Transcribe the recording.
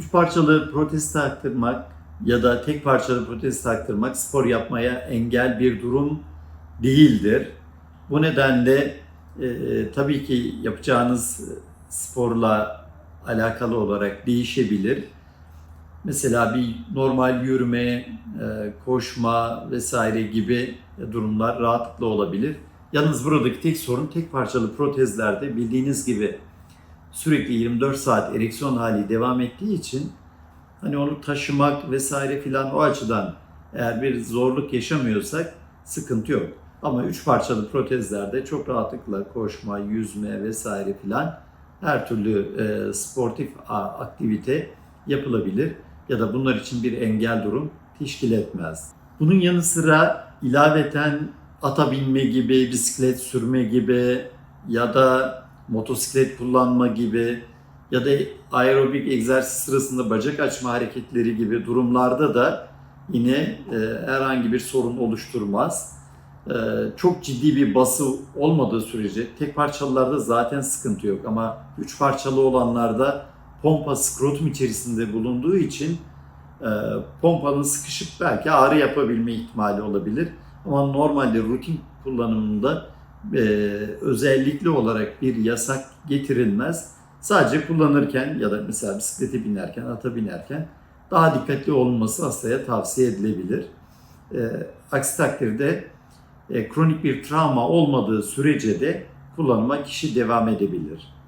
Üç parçalı protez taktırmak ya da tek parçalı protez taktırmak spor yapmaya engel bir durum değildir. Bu nedenle e, tabii ki yapacağınız sporla alakalı olarak değişebilir. Mesela bir normal yürüme, e, koşma vesaire gibi durumlar rahatlıkla olabilir. Yalnız buradaki tek sorun tek parçalı protezlerde bildiğiniz gibi sürekli 24 saat ereksiyon hali devam ettiği için hani onu taşımak vesaire filan o açıdan eğer bir zorluk yaşamıyorsak sıkıntı yok. Ama üç parçalı protezlerde çok rahatlıkla koşma, yüzme vesaire filan her türlü e, sportif aktivite yapılabilir ya da bunlar için bir engel durum teşkil etmez. Bunun yanı sıra ilaveten ata binme gibi, bisiklet sürme gibi ya da motosiklet kullanma gibi ya da aerobik egzersiz sırasında bacak açma hareketleri gibi durumlarda da yine e, herhangi bir sorun oluşturmaz. E, çok ciddi bir bası olmadığı sürece tek parçalılarda zaten sıkıntı yok ama üç parçalı olanlarda pompa skrotum içerisinde bulunduğu için e, pompanın sıkışıp belki ağrı yapabilme ihtimali olabilir. Ama normalde rutin kullanımında e, özellikle olarak bir yasak getirilmez. Sadece kullanırken ya da mesela bisiklete binerken, ata binerken daha dikkatli olunması hastaya tavsiye edilebilir. E, aksi takdirde e, kronik bir travma olmadığı sürece de kullanıma kişi devam edebilir.